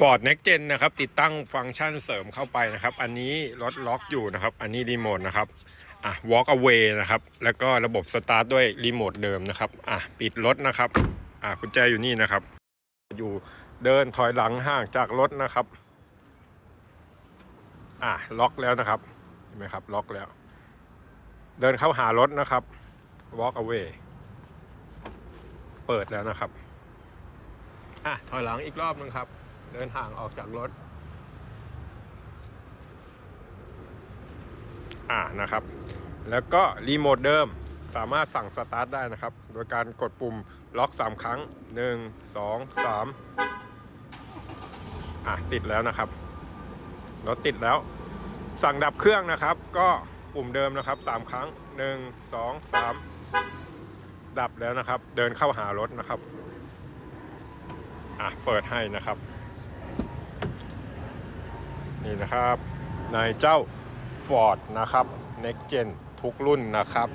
Ford Next Gen นะครับติดตั้งฟังก์ชันเสริมเข้าไปนะครับ อันนี้รถล็อกอยู่นะครับ อันนี้รีโมทนะครับอะ walk away นะครับ แล้วก็ระบบสตาร์ทด้วยรีโมทเดิมนะครับอะปิดรถนะครับอะกุญแจอยู่นี่นะครับ อยู่เดินถอยหลังห่างจากรถนะครับอะล็อกแล้วนะครับเห็นไหมครับล็อกแล้ว เดินเข้าหารถนะครับ walk away เปิดแล้วนะครับอะถอยหลังอีกรอบนึงครับ เดินห่างออกจากรถ อ่านะครับ แล้วก็รีโมทเดิมสามารถสั่งสตาร์ทได้นะครับ โดยการกดปุ่มล็อก 3 ครั้ง 1 2 3 อะติดแล้วนะครับ รถติดแล้ว สั่งดับเครื่องนะครับ ก็ปุ่มเดิมนะครับ 3 ครั้ง 1 2 3 ดับแล้วนะครับ เดินเข้าหารถนะครับ อะเปิดให้นะครับ นี่นะครับ นายเจ้า Ford นะครับ Next Gen ทุกรุ่นนะครับ